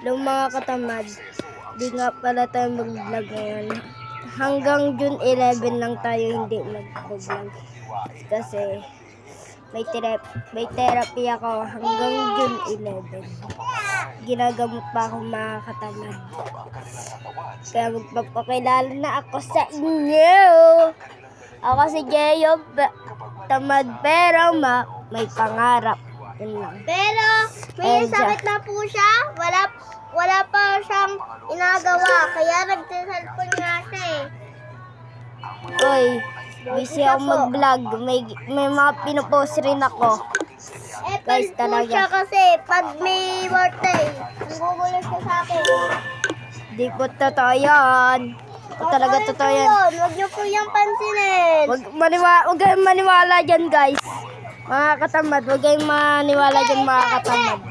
Hello mga katamad. Di nga pala tayo mag-vlog ngayon. Hanggang June 11 lang tayo hindi mag-vlog. Kasi may, therapy, may therapy ako hanggang June 11. Ginagamot pa ako mga katamad. Kaya magpapakilala na ako sa inyo. Ako si Jeyo, tamad pero ma may pangarap. Yun lang. Pero, may siya. sakit na po siya. Wala, wala pa siyang inagawa. Kaya nagsiselfon nga siya eh. Uy, busy ako mag-vlog. May, may mga pinupost rin ako. Eh, Guys, talaga. siya kasi pag may birthday, nagugulo siya sa akin. Di po totoo yan. O talaga totoo yan. Huwag niyo po yung pansinin. Wag, maniwa, wag kayong maniwala dyan, guys. Mga katamad, wag kayong maniwala dyan, mga katamad.